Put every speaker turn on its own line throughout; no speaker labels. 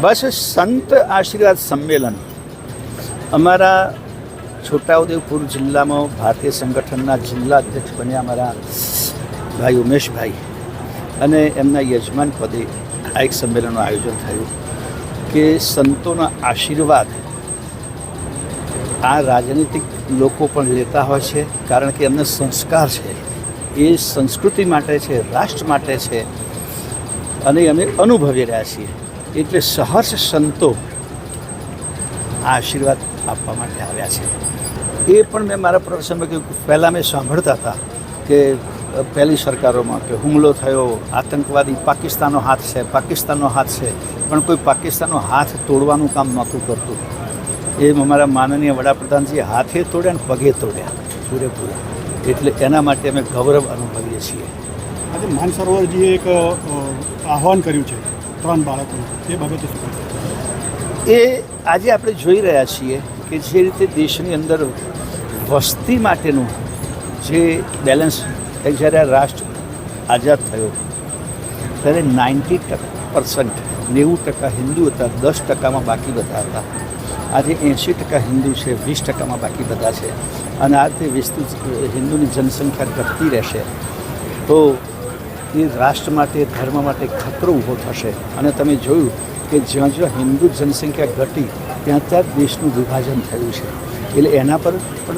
બસ સંત આશીર્વાદ સંમેલન. અમારા છોટાઉદેપુર જિલ્લામાં ભારતીય સંગઠનના જિલ્લા અધ્યક્ષ બન્યા અમારા ભાઈ ઉમેશભાઈ. અને એમના યજમાન પદે આ એક સંમેલનનું આયોજન થયું કે સંતોના આશીર્વાદ આ રાજનીતિક લોકો પણ લેતા હોય છે, કારણ કે એમને સંસ્કાર છે. એ સંસ્કૃતિ માટે છે, રાષ્ટ્ર માટે છે. અને અમે અનુભવી રહ્યા છીએ. એટલે સહર્ષ સંતો આ આશીર્વાદ આપવા માટે આવ્યા છે. એ પણ મેં મારા પ્રસંગે કહ્યું પહેલાં મેં સાંભળતા હતા કે પહેલી સરકારોમાં કે હુમલો થયો, આતંકવાદી પાકિસ્તાનનો હાથ છે, પાકિસ્તાનનો હાથ છે, પણ કોઈ પાકિસ્તાનનો હાથ તોડવાનું કામ નહોતું કરતું. એ અમારા માનનીય વડાપ્રધાનજી હાથે તોડ્યા અને પગે તોડ્યા, પૂરેપૂરા. એટલે એના માટે અમે ગૌરવ અનુભવીએ છીએ.
આજે માનસરોવરજીએ એક આહવાન કર્યું છે. ત્રણ બાળકો તે બાબતે
એ આજે આપણે જોઈ રહ્યા છીએ કે જે રીતે દેશની અંદર વસ્તી માટેનું જે બેલેન્સ જ્યારે આ રાષ્ટ્ર આઝાદ થયો, ત્યારે નાઇન્ટી પર્સન્ટ નેવું ટકા હિન્દુ હતા, દસ ટકામાં બાકી બધા હતા. આજે એંશી ટકા હિન્દુ છે, વીસ ટકામાં બાકી બધા છે. અને આ રીતે વિસ્તૃત હિન્દુની જનસંખ્યા ઘટતી રહેશે. તો એ રાષ્ટ્ર માટે ધર્મ માટે ખતરો ઊભો થશે. અને તમે જોયું કે જ્યાં જ્યાં હિન્દુ જનસંખ્યા ઘટી, ત્યાં ત્યાં દેશનું વિભાજન થયું છે. એટલે એના પર પણ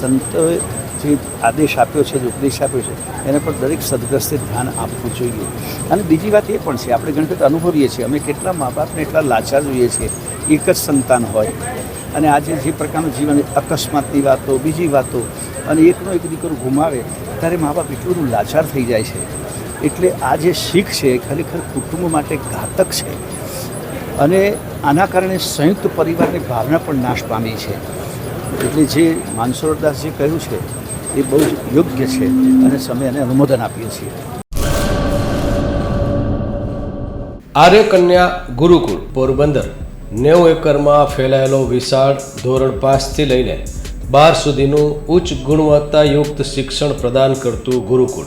સંતોએ જે આદેશ આપ્યો છે, જે ઉપદેશ આપ્યો છે, એના પર દરેક સદગ્રસ્તે ધ્યાન આપવું જોઈએ. અને બીજી વાત એ પણ છે, આપણે ઘણી વખત અનુભવીએ છીએ, અમે કેટલા મા બાપને એટલા લાચાર જોઈએ છીએ. એક જ સંતાન હોય. અને આજે જે પ્રકારનું જીવન, અકસ્માતની વાતો, બીજી વાતો, અને એકનો એક દીકરો ગુમાવે, ત્યારે મા બાપ એટલું લાચાર થઈ જાય છે. એટલે આ જે શીખ છે ખરેખર કુટુંબ માટે ઘાતક છે. અને આના કારણે સંયુક્ત પરિવારની ભાવના પણ નાશ પામી છે. એટલે જે માનસરોદાસજી કહ્યું છે, એ બહુ જ યોગ્ય છે અને સમય એને અનુમોદન આપીએ છીએ.
આર્ય કન્યા ગુરુકુળ, પોરબંદર. નેવું એકરમાં ફેલાયેલો વિશાળ ધોરણ પાંચથી લઈને બાર સુધીનું ઉચ્ચ ગુણવત્તાયુક્ત શિક્ષણ પ્રદાન કરતું ગુરુકુળ.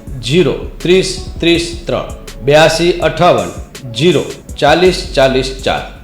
જીરો ત્રીસ ત્રીસ ત્રણ બ્યાસી અઠાવન જીરો ચાલીસ ચાલીસ ચાર.